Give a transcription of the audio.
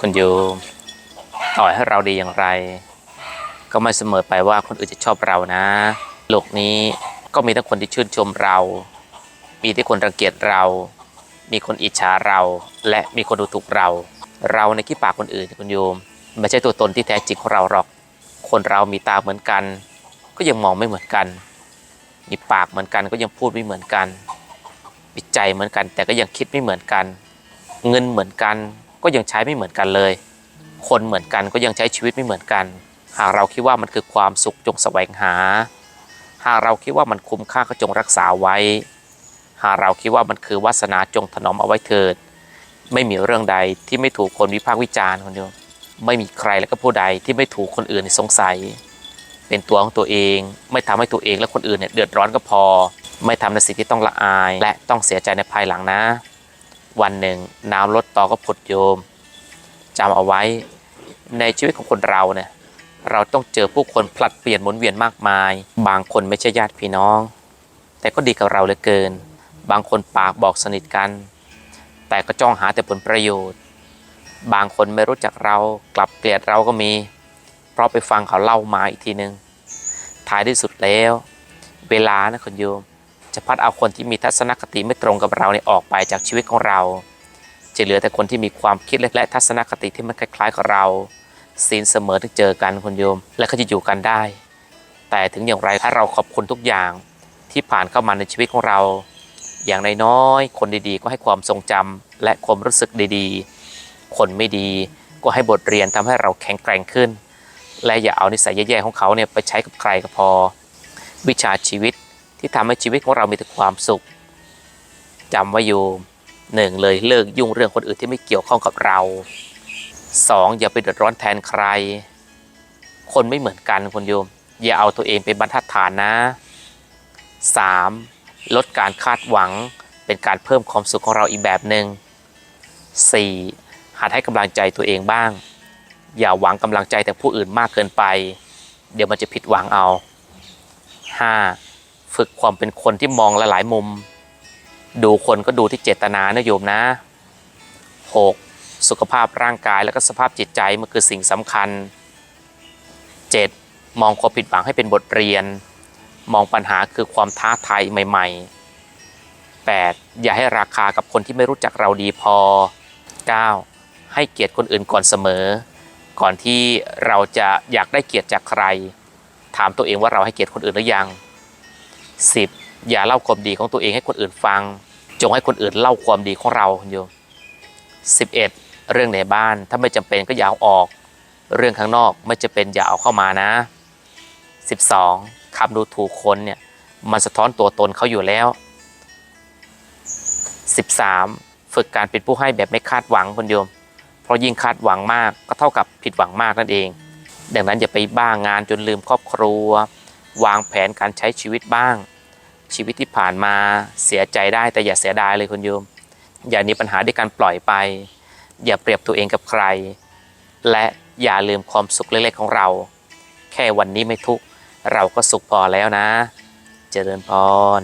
คุณโยมต่อให้เราดีอย่างไร ก็ไม่เสมอไปว่าคนอื่นจะชอบเรานะ โลกนี้ก็มีทั้งคนที่ชื่นชมเรา มีที่คนรังเกียจเรา มีคนอิจฉาเรา และมีคนดูถูกเรา เราในขี้ปากคนอื่นคุณโยม ไม่ใช่ตัวตนที่แท้จริงของเราหรอก คนเรามีตาเหมือนกัน ก็ยังมองไม่เหมือนกัน มีปากเหมือนกันก็ยังพูดไม่เหมือนกันมีใจเหมือนกันแต่ก็ยังคิดไม่เหมือนกัน เงินเหมือนกัน ก็ยังใช้ไม่เหมือนกันเลย คนเหมือนกันก็ยังใช้ชีวิตไม่เหมือนกัน หากเราคิดว่ามันคือความสุขจงแสวงหา หากเราคิดว่ามันคุ้มค่าก็จงรักษาไว้ หากเราคิดว่ามันคือวาสนาจงถนอมเอาไว้เถิด ไม่มีเรื่องใดที่ไม่ถูกคนวิพากษ์วิจารณ์คนเดียวไม่มีใครและก็ผู้ใดที่ไม่ถูกคนอื่นสงสัย เป็นตัวของตัวเอง ไม่ทำให้ตัวเองและคนอื่นเนี่ยเดือดร้อนก็พอ ไม่ทำในสิ่งที่ต้องละอาย และต้องเสียใจในภายหลังนะ วันหนึ่งน้ำลดต่อก็ผดโยมจำเอาไว้ในชีวิตของคนเราเนี่ยเราต้องเจอผู้คนผลัดเปลี่ยนหมุนเวียนมากมาย บางคนไม่ใช่ญาติพี่น้อง แต่ก็ดีกับเราเหลือเกิน บางคนปากบอกสนิทกัน แต่ก็จ้องหาแต่ผลประโยชน์ บางคนไม่รู้จักเรากลับเกลียดเราก็มี เพราะไปฟังเขาเล่ามาอีกทีหนึงท้ายที่สุดแล้ว เวลานะคุณโยม จะพัดเอาคนที่มีทัศนคติไม่ตรงกับเราเนี่ยออกไปจากชีวิตของเรา จะเหลือแต่คนที่มีความคิดและทัศนคติที่มันคล้ายๆกับเราศีลเสมอที่เจอกันคุณโยม และก็จะอยู่กันได้ แต่ถึงอย่างไรถ้าเราขอบคุณทุกอย่างที่ผ่านเข้ามาในชีวิตของเรา อย่างน้อยๆคนดีๆ ก็ให้ความทรงจำและความรู้สึกดีๆ คนไม่ดีก็ให้บทเรียนทำให้เราแข็งแกร่งขึ้น และอย่าเอานิสัยแย่ๆของเขาเนี่ยไปใช้กับใครก็พอ วิชาชีวิต ที่ทำให้ชีวิตของเรามีแต่ความสุขจำไว้โยมหนึ่งเลยเลิกยุ่งเรื่องคนอื่นที่ไม่เกี่ยวข้องกับเราสองอย่าไปเดือดร้อนแทนใคร คนไม่เหมือนกันคุณโยม อย่าเอาตัวเองเป็นบรรทัดฐานนะสามลดการคาดหวังเป็นการเพิ่มความสุขของเราอีกแบบหนึง่งสี่หัดให้กำลังใจตัวเองบ้าง อย่าหวังกำลังใจแต่ผู้อื่นมากเกินไป เดี๋ยวมันจะผิดหวังเอา 5. ฝึกความเป็นคนที่มองหลายๆมุม ดูคนก็ดูที่เจตนานะโยมนะ 6. สุขภาพร่างกายและก็สภาพจิตใจมันคือสิ่งสำคัญ 7. มองความผิดหวังให้เป็นบทเรียน มองปัญหาคือความท้าทายใหม่ ๆ 8. อย่าให้ราคากับคนที่ไม่รู้จักเราดีพอ 9. ให้เกียรติคนอื่นก่อนเสมอ ก่อนที่เราจะอยากได้เกียรติจากใคร ถามตัวเองว่าเราให้เกียรติคนอื่นหรือยัง 10. อย่าเล่าความดีของตัวเองให้คนอื่นฟัง จงให้คนอื่นเล่าความดีของเราโยม11เอ็ดเรื่องในบ้านถ้าไม่จำเป็นก็อย่าเอาออก เรื่องข้างนอกไม่จะเป็นอย่าเอาเข้ามานะ 12คำดูถูกคนเนี่ยมันสะท้อนตัวตนเขาอยู่แล้ว 13 ฝึกการเป็นผู้ให้แบบไม่คาดหวังคุณโยม เพราะยิ่งคาดหวังมากก็เท่ากับผิดหวังมากนั่นเอง ดังนั้นอย่าไปบ้างงานจนลืมครอบครัว วางแผนการใช้ชีวิตบ้าง ชีวิตที่ผ่านมาเสียใจได้แต่อย่าเสียดายเลยคุณโยม อย่านีปัญหาด้วยการปล่อยไป อย่าเปรียบตัวเองกับใคร และอย่าลืมความสุขเล็กๆของเรา แค่วันนี้ไม่ทุกเราก็สุขพอแล้วนะ เจริญพร